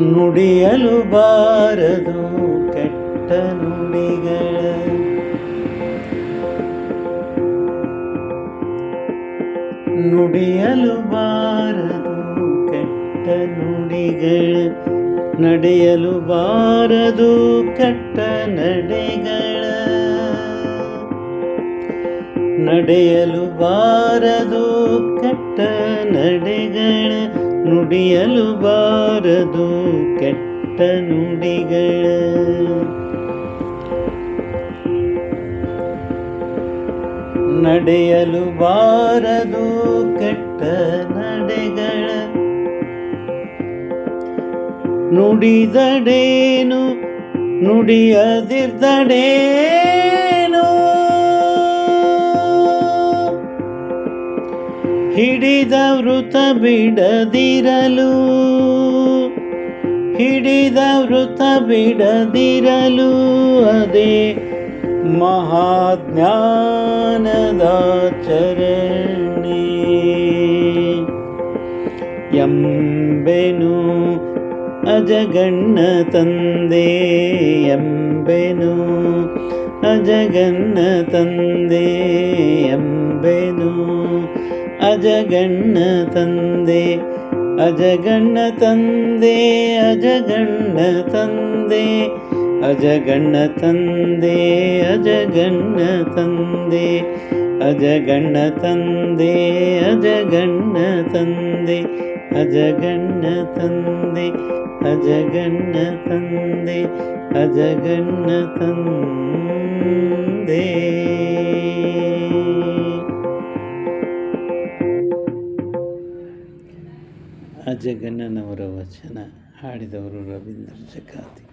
ನುಡಿಯಲು ಬಾರದು ಕೆಟ್ಟ ನುಡಿಗಳ. ನುಡಿಯಲು ಬಾರದು ಕೆಟ್ಟ ನುಡಿಗಳ. ನಡೆಯಲು ಬಾರದು ಕೆಟ್ಟ ನಡೆಗಳ. ನಡೆಯಲು ಬಾರದು ಕೆಟ್ಟ ನುಡಿಯಲು ಬಾರದು ಕೆಟ್ಟ ನುಡಿಗಳ. ನಡೆಯಲು ಬಾರದು ಕೆಟ್ಟ ನಡೆಗಳ. ನುಡಿದಡೇನು ನುಡಿಯದಿರ್ದಡೇನು ಹಿಡಿದ ವೃತ ಬಿಡದಿರಲು. ಹಿಡಿದ ವೃತ ಬಿಡದಿರಲು ಅದೇ ಮಹಾಜ್ಞಾನದಾಚರಣೆ ಎಂಬೆನು ಅಜಗಣ್ಣ ತಂದೆ, ಎಂಬೆನು ಅಜಗಣ್ಣ ತಂದೆ, ಎಂಬೆನು ಅಜಗಣ್ಣ ತಂದೆ ಅಜಗಣ್ಣ ತಂದೆ ಅಜಗಣ್ಣ ತಂದೆ ಅಜಗಣ್ಣ ತಂದೆ ಅಜಗಣ್ಣ ತಂದೆ ಅಜಗಣ್ಣ ತಂದೆ ಅಜಗಣ್ಣ ತಂದೆ ಅಜಗಣ್ಣ ತಂದೆ ಅಜಗಣ್ಣ ತಂದೆ ಅಜಗಣ್ಣ ತಂದೆ ಅಜಗಣ್ಣನವರ ವಚನ ಹಾಡಿದವರು ರವೀಂದ್ರ ಜಕಾತಿ